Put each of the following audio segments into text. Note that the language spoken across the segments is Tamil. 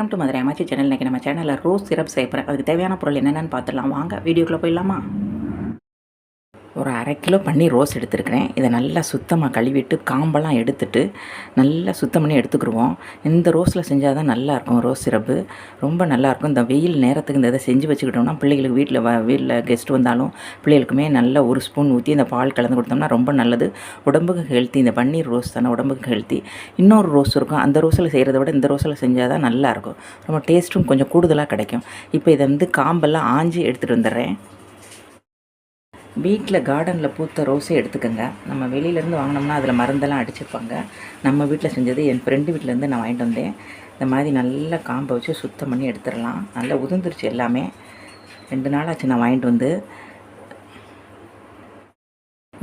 வெல்கம் டு மதுரை அமைச்சி சேனல் இன்றைக்கி நம்ம சேனலில் ரோஸ் சிரப் செய்யப்படுறேன் அதுக்கு தேவையான பொருள் என்னென்னு பார்த்துடலாம் வாங்க வீடியோக்குள்ளே போயிடலாமா? ஒரு அரை கிலோ பன்னீர் ரோஸ் எடுத்துருக்கிறேன். இதை நல்லா சுத்தமாக கழுவிட்டு காம்பெல்லாம் எடுத்துட்டு நல்லா சுத்தம் பண்ணி எடுத்துக்கிடுவோம் இந்த ரோஸில் செஞ்சால் தான் நல்லாயிருக்கும் ரோஸ் சிரப்பு. ரொம்ப நல்லாயிருக்கும். இந்த வெயில் நேரத்துக்கு இந்த இதை செஞ்சு வச்சுக்கிட்டோம்னா பிள்ளைகளுக்கு வீட்டில் வ வீட்டில் கெஸ்ட் வந்தாலும் பிள்ளைகளுக்குமே நல்லா ஒரு ஸ்பூன் ஊற்றி இந்த பால் கலந்து கொடுத்தோம்னா ரொம்ப நல்லது. உடம்புக்கு ஹெல்த்தி இந்த பன்னீர் ரோஸ் தானே உடம்புக்கு ஹெல்த்தி இன்னொரு ரோஸ் இருக்கும். அந்த ரோஸில் செய்கிறத விட இந்த ரோஸில் செஞ்சால் தான் நல்லாயிருக்கும். ரொம்ப டேஸ்ட்டும் கொஞ்சம் கூடுதலாக கிடைக்கும். இப்போ இதை வந்து காம்பெல்லாம் ஆஞ்சி எடுத்துகிட்டு வந்துடுறேன். வீட்டில் கார்டனில் பூத்த ரோஸே எடுத்துக்கோங்க. நம்ம வெளியிலேருந்து வாங்கினோம்னா அதில் மருந்தெல்லாம் அடிச்சிருப்பாங்க. நம்ம வீட்டில் செஞ்சது என் ஃப்ரெண்டு வீட்டிலேருந்து நான் வாங்கிட்டு வந்தேன். இந்த மாதிரி நல்லா காம்பை வச்சு சுத்தம் பண்ணி எடுத்துடலாம். நல்லா உதிர்ந்துருச்சு எல்லாமே. ரெண்டு நாள் ஆச்சு நான் வாங்கிட்டு வந்து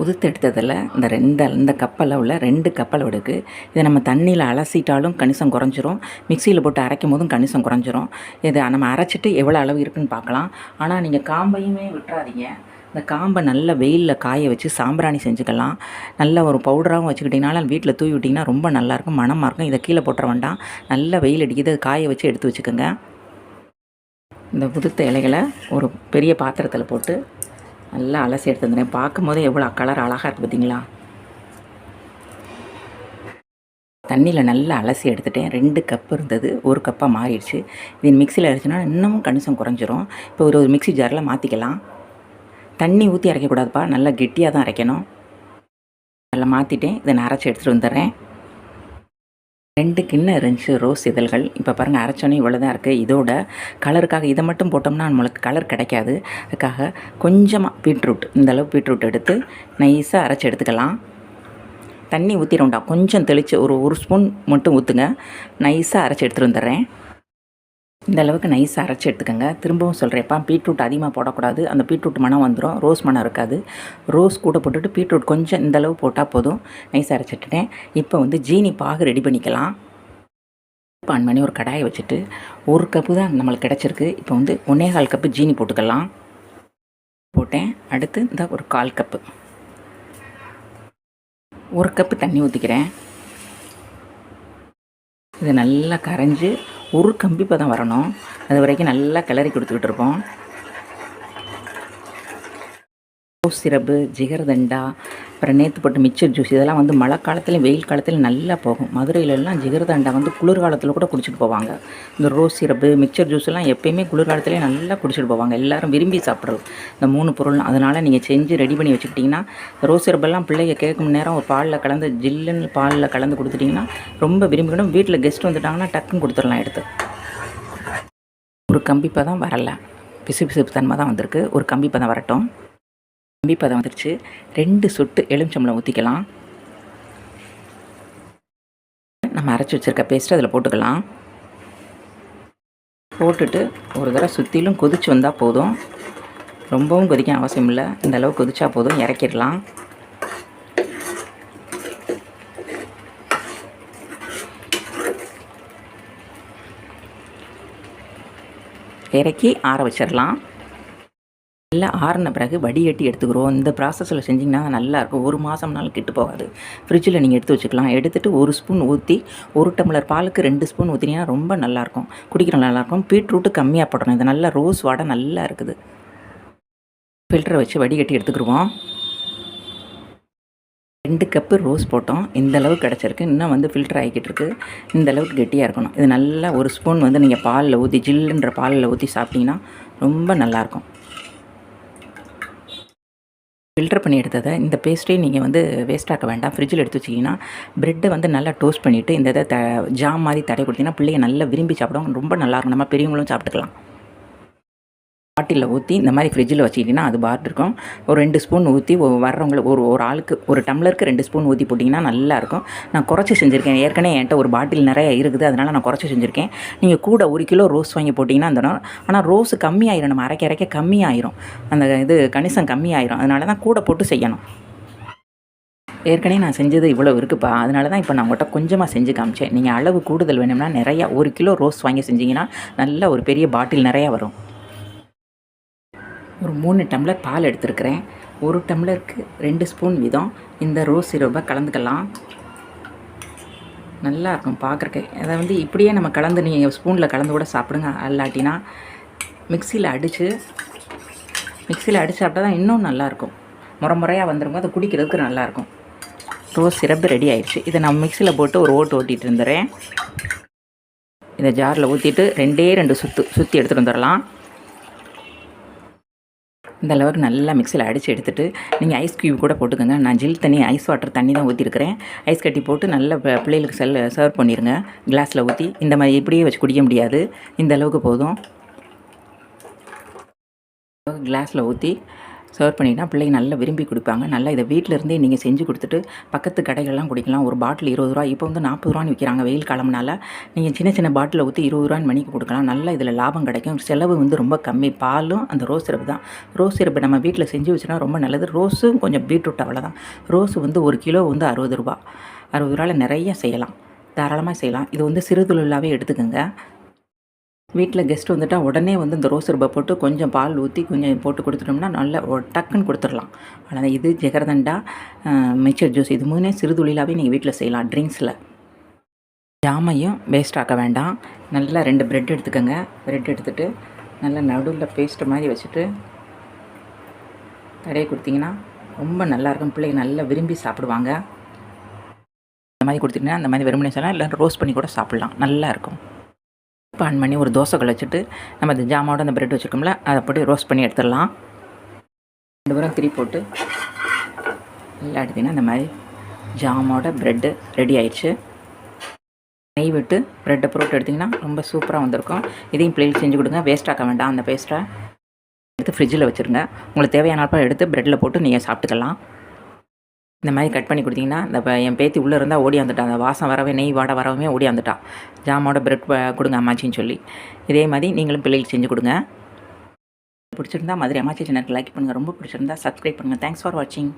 உதுத்து எடுத்ததில் இந்த ரெண்டு இந்த கப்பளவில் ரெண்டு கப்பல் எடுக்கு. இதை நம்ம தண்ணியில் அலசிட்டாலும் கணிசம் குறைஞ்சிரும். மிக்சியில் போட்டு அரைக்கும் போதும் கணிசம் குறைஞ்சிரும். இதை நம்ம அரைச்சிட்டு எவ்வளோ அளவு இருக்குதுன்னு பார்க்கலாம். ஆனால் நீங்கள் காம்பையுமே விட்டுறாதீங்க. இந்த காம்பை நல்ல வெயிலில் காய வச்சு சாம்பிராணி செஞ்சுக்கலாம். நல்ல ஒரு பவுடராகவும் வச்சுக்கிட்டிங்கனாலும் வீட்டில் தூவி விட்டிங்கன்னா ரொம்ப நல்லாயிருக்கும் மணமாக இருக்கும். இதை கீழே போட்டுற வேண்டாம். நல்ல வெயில் அடிக்குது. காய வச்சு எடுத்து வச்சுக்கோங்க. இந்த புதுத்த இலைகளை ஒரு பெரிய பாத்திரத்தில் போட்டு நல்லா அலசி எடுத்து வந்துடுறேன். பார்க்கும்போது எவ்வளோ கலர் அழகாக இருக்குது பார்த்தீங்களா தண்ணியில் நல்லா அலசி எடுத்துட்டேன். ரெண்டு கப் இருந்தது. ஒரு கப்பாக மாறிடுச்சு. இது மிக்சியில் அடிச்சுன்னா இன்னமும் கணிசம் குறைஞ்சிரும். இப்போ ஒரு ஒரு மிக்சி ஜாரில் மாற்றிக்கலாம் தண்ணி ஊற்றி அரைக்கக்கூடாதுப்பா. நல்லா கெட்டியாக தான் அரைக்கணும். நல்லா மாற்றிட்டேன் இதை நான் அரைச்சி எடுத்துகிட்டு வந்துடுறேன். ரெண்டு கிண்ணம் இருந்துச்சு ரோஸ் இதழ்கள். இப்போ பாருங்கள் அரைச்சோன்னே இவ்வளோ தான் இருக்குது இதோட கலருக்காக இதை மட்டும் போட்டோம்னா நம்மளுக்கு கலர் கிடைக்காது. அதுக்காக கொஞ்சமாக பீட்ரூட் இந்தளவு பீட்ரூட் எடுத்து நைஸாக அரைச்சி எடுத்துக்கலாம். தண்ணி ஊற்றிடும்டா கொஞ்சம் தெளித்து ஒரு ஒரு ஸ்பூன் மட்டும் ஊற்றுங்க நைஸாக அரைச்சி எடுத்துகிட்டு வந்துடுறேன். இந்த அளவுக்கு நைஸாக அரைச்சி எடுத்துக்கோங்க. திரும்பவும் சொல்கிறேன்ப்பா பீட்ரூட் அதிகமாக போடக்கூடாது. அந்த பீட்ரூட் மனம் வந்துடும் ரோஸ் மனம் இருக்காது. ரோஸ் கூட போட்டுட்டு பீட்ரூட் கொஞ்சம் இந்த அளவு போட்டால் போதும். நைஸாக அரைச்சிட்டுட்டேன் இப்போ வந்து ஜீனி பாகு ரெடி பண்ணிக்கலாம். ஆன் பண்ணி ஒரு கடாயை வச்சுட்டு ஒரு கப்பு தான் நம்மளுக்கு கிடச்சிருக்கு. இப்போ வந்து ஒன்றே கால் கப்பு ஜீனி போட்டுக்கலாம். போட்டேன். அடுத்து இந்த ஒரு கால் கப்பு ஒரு கப்பு தண்ணி ஊற்றிக்கிறேன் இது நல்லா கரைஞ்சி ஒரு கம்பி பதம் வரணும். அது வரைக்கும் நல்லா கிளறி கொடுத்துக்கிட்டு இருப்போம் ரோஸ் சிரப்பு ஜிகர்தண்டா அப்புறம் நேற்று போட்டு மிச்சர் ஜூஸ் இதெல்லாம் வந்து மழை காலத்துலையும் வெயில் காலத்துலையும் நல்லா போகும். மதுரையிலலாம் ஜிகர்தண்டா வந்து குளிர்காலத்தில் கூட குடிச்சிட்டு போவாங்க. இந்த ரோஸ் சிரப்பு மிக்சர் ஜூஸ்லாம் எப்போயுமே குளிர்காலத்துலேயும் நல்லா குடிச்சிட்டு போவாங்க. எல்லோரும் விரும்பி சாப்பிட்றது. இந்த மூணு பொருள் அதனால் நீங்கள் செஞ்சு ரெடி பண்ணி வச்சுக்கிட்டிங்கன்னா ரோஸ் சிரப்பெல்லாம் பிள்ளைங்க கேட்கும் நேரம் ஒரு பாலில் கலந்து ஜில்லுன்னு பாலில் கலந்து கொடுத்துட்டிங்கன்னா ரொம்ப விரும்பிக்கணும் வீட்டில் கெஸ்ட் வந்துட்டாங்கன்னா டக்குன்னு கொடுத்துடலாம் எடுத்து. ஒரு கம்பிப்பை தான் வரலை. பிசு பிசுப்பு தன்மை தான் வந்திருக்கு. ஒரு கம்பிப்பை தான் வரட்டும். பதம் வந்துருச்சு. ரெண்டு சொட்டு எலுமிச்சம்பளம் ஊற்றிக்கலாம் நம்ம அரைச்சி வச்சுருக்க பேஸ்ட்டு அதில் போட்டுக்கலாம். போட்டுட்டு ஒரு தடவை சுற்றிலும் கொதிச்சு வந்தால் போதும். ரொம்பவும் கொதிக்க அவசியம் இல்லை. இந்த அளவு கொதிச்சா போதும். இறக்கிடலாம். இறக்கி ஆற வச்சிடலாம். நல்லா ஆறின பிறகு வடிகட்டி எடுத்துக்கிறோம். இந்த ப்ராசஸில் செஞ்சிங்கன்னா நல்லாயிருக்கும். ஒரு மாதம்னாலும் கெட்டு போகாது. ஃப்ரிட்ஜில் நீங்கள் எடுத்து வச்சுக்கலாம். எடுத்துகிட்டு ஒரு ஸ்பூன் ஊற்றி ஒரு டம்ளர் பாலுக்கு ரெண்டு ஸ்பூன் ஊற்றினீங்கன்னா ரொம்ப நல்லாயிருக்கும். குடிக்கிற நல்லாயிருக்கும். பீட்ரூட்டு கம்மியாக போடணும். இது நல்லா ரோஸ் வாடை நல்லா இருக்குது. ஃபில்டரை வச்சு வடிகட்டி எடுத்துக்கிடுவோம். ரெண்டு கப்பு ரோஸ் போட்டோம். இந்த அளவுக்கு கிடச்சிருக்கு. இன்னும் வந்து ஃபில்டர் ஆகிக்கிட்டு இருக்குது இந்த அளவுக்கு கெட்டியாக இருக்கணும். இது நல்லா ஒரு ஸ்பூன் வந்து நீங்கள் பாலில் ஊற்றி ஜில்லுன்ற பாலில் ஊற்றி சாப்பிட்டிங்கன்னா ரொம்ப நல்லாயிருக்கும். ஃபில்டர் பண்ணி எடுத்ததை இந்த பேஸ்ட்டே நீங்கள் வந்து வேஸ்ட் ஆக்க வேண்டாம். ஃப்ரிட்ஜில் எடுத்து வச்சிங்கன்னா ப்ரெட்டை வந்து நல்லா டோஸ்ட் பண்ணிவிட்டு இந்த இதை த ஜாம் மாதிரி தடை கொடுத்தீங்கன்னா பிள்ளைங்க நல்லா விரும்பி சாப்பிடுவாங்க. ரொம்ப நல்லாயிருக்கும் நம்ம பெரியவங்களும் சாப்பிட்டுக்கலாம். பாட்டிலில் ஊற்றி இந்த மாதிரி ஃப்ரிட்ஜில் வச்சுக்கிட்டிங்கன்னா அது பாட் இருக்கும் ஒரு ரெண்டு ஸ்பூன் ஊற்றி வர்றவங்களுக்கு ஒரு ஒரு ஆளுக்கு ஒரு டம்ளருக்கு ரெண்டு ஸ்பூன் ஊற்றி போட்டிங்கன்னா நல்லாயிருக்கும் நான் குறைச்சி செஞ்சுருக்கேன். ஏற்கனவே என்கிட்ட ஒரு பாட்டில் நிறைய இருக்குது. அதனால் நான் குறைச்சி செஞ்சுருக்கேன். நீங்கள் கூட ஒரு கிலோ ரோஸ் வாங்கி போட்டிங்கன்னா அந்த ஆனால் ரோஸ் கம்மியாயிரும். நம்ம அரைக்க அரைக்க கம்மியாயிரும். அந்த இது கணிசம் கம்மியாயிரும். அதனால தான் கூட போட்டு செய்யணும். ஏற்கனவே நான் செஞ்சது இவ்வளோ இருக்குப்பா. அதனால தான் இப்போ நான் உங்கள்கிட்ட கொஞ்சமாக செஞ்சு காமிச்சேன். நீங்கள் அளவு கூடுதல் வேணும்னா நிறையா ஒரு கிலோ ரோஸ் வாங்கி செஞ்சிங்கன்னா நல்ல ஒரு பெரிய பாட்டில் நிறையா வரும். ஒரு மூணு டம்ளர் பால் எடுத்துருக்கிறேன். ஒரு டம்ளருக்கு ரெண்டு ஸ்பூன் வீதம் இந்த ரோஸ் சிரப்பை கலந்துக்கலாம். நல்லா இருக்கும் பார்க்குறக்கு. அதை வந்து இப்படியே நம்ம கலந்து நீங்கள் ஸ்பூனில் கலந்து கூட சாப்பிடுங்க. அல்லாட்டினா மிக்சியில் அடித்து மிக்சியில் அடித்து சாப்பிட்டா தான் இன்னும் நல்லாயிருக்கும் முறை முறையாக வந்துருங்க அதை குடிக்கிறதுக்கு நல்லாயிருக்கும் ரோஸ் சிரப்பு ரெடி ஆயிடுச்சு. இதை நான் மிக்சியில் போட்டு ஒரு ஓட்டு ஓட்டிகிட்டு இருந்துறேன். இதை ஜாரில் ஊற்றிட்டு ரெண்டே ரெண்டு சுற்று சுற்றி எடுத்துகிட்டு வந்துடலாம் இந்த அளவுக்கு நல்லா மிக்சியில் அடித்து எடுத்துகிட்டு நீங்கள் ஐஸ் க்யூப் கூட போட்டுக்கோங்க. நான் ஜில் தண்ணி ஐஸ் வாட்டர் தண்ணி தான் ஊற்றிருக்கிறேன் ஐஸ் கட்டி போட்டு நல்லா பிள்ளைகளுக்கு செல் சர்வ் பண்ணிடுங்க கிளாஸில் ஊற்றி இந்த மாதிரி இப்படியே வச்சு குடிக்க முடியாது. இந்த அளவுக்கு போதும். கிளாஸில் ஊற்றி சர்வ் பண்ணிங்கன்னா பிள்ளைங்க நல்லா விரும்பி குடிப்பாங்க. நல்லா இதை வீட்டில் இருந்தே நீங்கள் செஞ்சு கொடுத்துட்டு பக்கத்து கடைகள்லாம் குடிக்கலாம். ஒரு பாட்டில் இருபது ரூபா இப்போ வந்து நாற்பது ரூபான்னு விற்கிறாங்க வெயில் காலம்னால. நீங்கள் சின்ன சின்ன பாட்டில் ஊற்றி இருபது ரூபான்னு மணிக்கு கொடுக்கலாம். நல்லா இதில் லாபம் கிடைக்கும். செலவு வந்து ரொம்ப கம்மி. பாலும் அந்த ரோஸ் சிரப்பு தான். ரோஸ் சிரப்பு நம்ம வீட்டில் செஞ்சு வச்சுனா ரொம்ப நல்லது. ரோஸும் கொஞ்சம் பீட்ரூட் அவ்வளோதான் ரோஸ் வந்து ஒரு கிலோ வந்து அறுபது ரூபா அறுபது ரூபாயில் நிறைய செய்யலாம். தாராளமாக செய்யலாம். இது வந்து சிறுதுளாவே எடுத்துக்கோங்க. வீட்டில் கெஸ்ட் வந்துட்டால் உடனே வந்து இந்த ரோஸ் ரூபா போட்டு கொஞ்சம் பால் ஊற்றி கொஞ்சம் போட்டு கொடுத்துட்டோம்னா நல்லா டக்குன்னு கொடுத்துடலாம். ஆனால் இது ஜெகரதண்டா மிச்சர் ஜூஸ் இது மூணே சிறுதுளிலாவே நீங்கள் வீட்டில் செய்யலாம் ட்ரிங்க்ஸில் ஜாமையும் வேஸ்ட் ஆக்க வேண்டாம். நல்லா ரெண்டு ப்ரெட் எடுத்துக்கோங்க. ப்ரெட் எடுத்துட்டு நல்லா நடுவில் பேஸ்ட் மாதிரி வச்சுட்டு தடையை கொடுத்தீங்கன்னா ரொம்ப நல்லாயிருக்கும் பிள்ளைங்க நல்லா விரும்பி சாப்பிடுவாங்க. இந்த மாதிரி கொடுத்தீங்கன்னா அந்த மாதிரி வெறுமனே சொல்லலாம் இல்லை ரோஸ்ட் பண்ணி கூட சாப்பிட்லாம். நல்லாயிருக்கும் பான் பண்ணி ஒரு தோசை வச்சுட்டு நம்ம இந்த ஜாமோட அந்த பிரெட் வச்சுருக்கோம்ல அதை போட்டு ரோஸ்ட் பண்ணி எடுத்துடலாம் ரெண்டு பேரும் திரி போட்டு நல்லா எடுத்திங்கன்னா இந்த மாதிரி ஜாமோட ப்ரெட்டு ரெடி ஆயிடுச்சு நெய் விட்டு ப்ரெட்டை புரோட்டு எடுத்திங்கன்னா ரொம்ப சூப்பராக வந்திருக்கும் இதையும் பிள்ளைகளுக்கு செஞ்சு கொடுங்க வேஸ்ட் ஆக்க வேண்டாம் அந்த பேஸ்ட்டை எடுத்து ஃப்ரிட்ஜில் வச்சுருங்க உங்களுக்கு தேவையான அப்போ எடுத்து ப்ரெட்டில் போட்டு நீங்கள் சாப்பிட்டுக்கலாம் இந்த மாதிரி கட் பண்ணி கொடுத்தீங்கன்னா இந்த இப்போ என் பேத்தி உள்ளே இருந்தால் ஓடி வந்துட்டான் அந்த வாசம் வரவே நெய் வாட வரவே ஓடி வந்துட்டான் ஜாமோட பிரெட் கொடுங்க அம்மாச்சின்னு சொல்லி. இதே மாதிரி நீங்களும் பிள்ளைகளுக்கு செஞ்சு கொடுங்க. பிடிச்சிருந்தா மதுரை அம்மாச்சி சேனலுக்கு லைக் பண்ணுங்கள் ரொம்ப பிடிச்சிருந்தா சப்ஸ்கிரைப் பண்ணுங்கள் தேங்க்ஸ் ஃபார் வாட்சிங்